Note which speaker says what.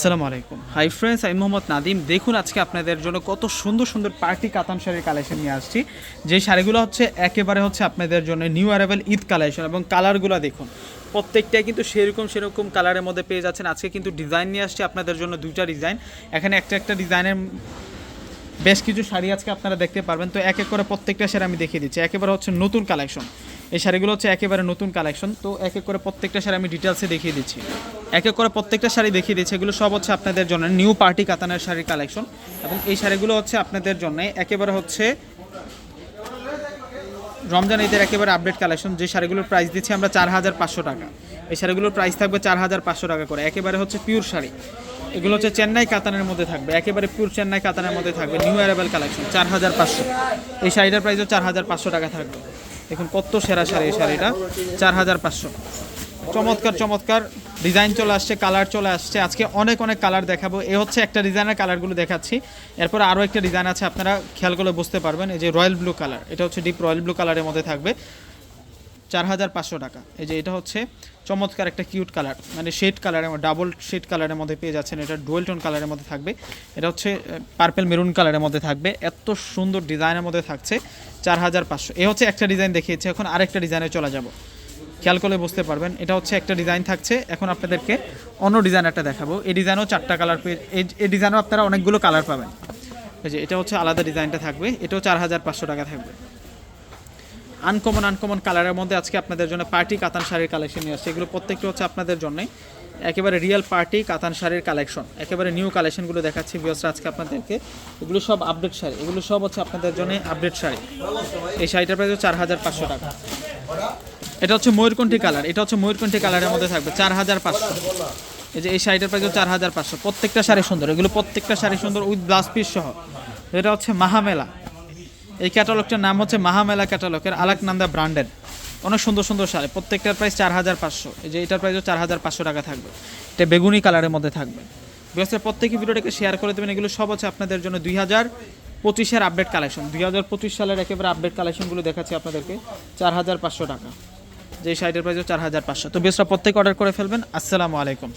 Speaker 1: আসসালামু আলাইকুম। Hi friends আমি মোহাম্মদ নাদিম। দেখুন আজকে আপনাদের জন্য কত সুন্দর সুন্দর পার্টি কাতান শাড়ির কালেকশন নিয়ে আসছি। যে শাড়িগুলো হচ্ছে একেবারে হচ্ছে আপনাদের জন্য নিউ অ্যারাইভেল ঈদ কালেকশন এবং কালারগুলো দেখুন। প্রত্যেকটাই কিন্তু সেরকম সেরকম কালারের মধ্যে পেয়ে যাচ্ছেন। আজকে কিন্তু ডিজাইন নিয়ে আসছি আপনাদের জন্য দুইটা ডিজাইন এখানে একটা একটা ডিজাইনের বেশ কিছু শাড়ি আজকে আপনারা দেখতে পারবেন। তো এক এক করে প্রত্যেকটা শাড়ি আমি দেখিয়ে দিচ্ছি। একেবারে হচ্ছে নতুন কালেকশন এই শাড়িগুলো হচ্ছে একেবারে নতুন কালেকশন তো এক এক করে প্রত্যেকটা শাড়ি আমি ডিটেলসে দেখিয়ে দিচ্ছি। এক এক করে প্রত্যেকটা শাড়ি দেখিয়ে দিচ্ছি এগুলো সব হচ্ছে আপনাদের জন্য নিউ পার্টি কাতানের শাড়ির কালেকশন। এবং এই শাড়িগুলো হচ্ছে আপনাদের জন্য একেবারে হচ্ছে রমজান ঈদের একেবারে আপডেট কালেকশন যে শাড়িগুলোর প্রাইস দিচ্ছি আমরা চার হাজার পাঁচশো টাকা। এই শাড়িগুলোর প্রাইস থাকবে চার হাজার পাঁচশো টাকা করে। একেবারে হচ্ছে পিওর শাড়ি। এগুলো হচ্ছে চেন্নাই কাতানের মধ্যে থাকবে। একেবারে পিওর চেন্নাই কাতানের মধ্যে থাকবে নিউ অ্যারাইভেল কালেকশন চার হাজার পাঁচশো। এই শাড়িটার প্রাইসও চার হাজার পাঁচশো টাকা থাকবে। দেখুন কত সেরা শাড়ি এই শাড়িটা, চার হাজার পাঁচশো। চমৎকার চমৎকার ডিজাইন চলে আসছে, কালার চলে আসছে। আজকে অনেক অনেক কালার দেখাবো। এ হচ্ছে একটা ডিজাইনের কালারগুলো দেখাচ্ছি। এরপর আরও একটা ডিজাইন আছে, আপনারা খেয়াল করে বুঝতে পারবেন। এই যে রয়্যাল ব্লু কালার, এটা হচ্ছে ডিপ রয়্যাল ব্লু কালারের মধ্যে থাকবে। চার হাজার পাঁচশো টাকা। এই যে এটা হচ্ছে চমৎকার একটা কিউট কালার মানে শেড কালারের ডাবল শেড কালারের মধ্যে পেয়ে যাচ্ছেন। এটা ডুয়েল টোন কালারের মধ্যে থাকবে। এটা হচ্ছে পার্পেল মেরুন কালারের মধ্যে থাকবে। এত সুন্দর ডিজাইনের মধ্যে থাকছে চার হাজার পাঁচশো। এ হচ্ছে একটা ডিজাইন দেখিয়েছে। এখন আরেকটা ডিজাইনে চলে যাব। খেয়াল করলে বুঝতে পারবেন। এটা হচ্ছে একটা ডিজাইন থাকছে। এখন আপনাদেরকে অন্য ডিজাইন একটা দেখাবো। এই ডিজাইনও চারটা কালার এই- ডিজাইনও আপনারা অনেকগুলো কালার পাবেন। এই যে এটা হচ্ছে আলাদা ডিজাইনটা থাকবে। এটাও চার হাজার পাঁচশো টাকা থাকবে। আনকমন আনকমন কালারের মধ্যে আজকে আপনাদের জন্য পার্টি কাতান শাড়ির কালেকশন নিয়ে আসছে। এগুলো প্রত্যেকটা হচ্ছে আপনাদের জন্য একেবারে রিয়েল পার্টি কাতান শাড়ির কালেকশন। একেবারে নিউ কালেকশনগুলো দেখাচ্ছি ভিউয়ার্সরা আজকে আপনাদেরকে। এগুলো সব আপডেট শাড়ি। এগুলো সব হচ্ছে আপনাদের জন্য আপডেট শাড়ি। এই শাড়িটার প্রাইস চার হাজার পাঁচশো টাকা। এটা হচ্ছে ময়ূরকণ্ঠী কালার, এটা হচ্ছে ময়ূরকণ্ঠী কালারের মধ্যে থাকবে চার হাজার পাঁচশো। এই যে এই শাড়িটার প্রাইস চার হাজার পাঁচশো। প্রত্যেকটা শাড়ি সুন্দর, এগুলো প্রত্যেকটা শাড়ি সুন্দর উইথ ব্লাউজ পিস সহ। এটা হচ্ছে মাহামেলা। এই ক্যাটালগটার নাম হচ্ছে মাহামেলা ক্যাটালগের আলাকনান্দা ব্র্যান্ডের অনেক সুন্দর সুন্দর শাড়ি, প্রত্যেকটার প্রাইস চার হাজার পাঁচশো। এই যে এটার প্রাইসও চার হাজার পাঁচশো টাকা থাকবে। এটা বেগুনি কালারের মধ্যে থাকবে। বিকজ প্রত্যেকে ভিডিওটাকে শেয়ার করে দেবেন, এগুলো সব হচ্ছে আপনাদের জন্য দুই হাজার পঁচিশের আপডেট কালেকশন দুই হাজার পঁচিশ সালের একেবারে আপডেট কালেকশনগুলো দেখাচ্ছি আপনাদেরকে, চার হাজার পাঁচশো টাকা। যে শাড়িটার হচ্ছে চার হাজার পাঁচশো। তো বেসরা প্রত্যেক অর্ডার করে ফেলবেন। আসসালামু আলাইকুম।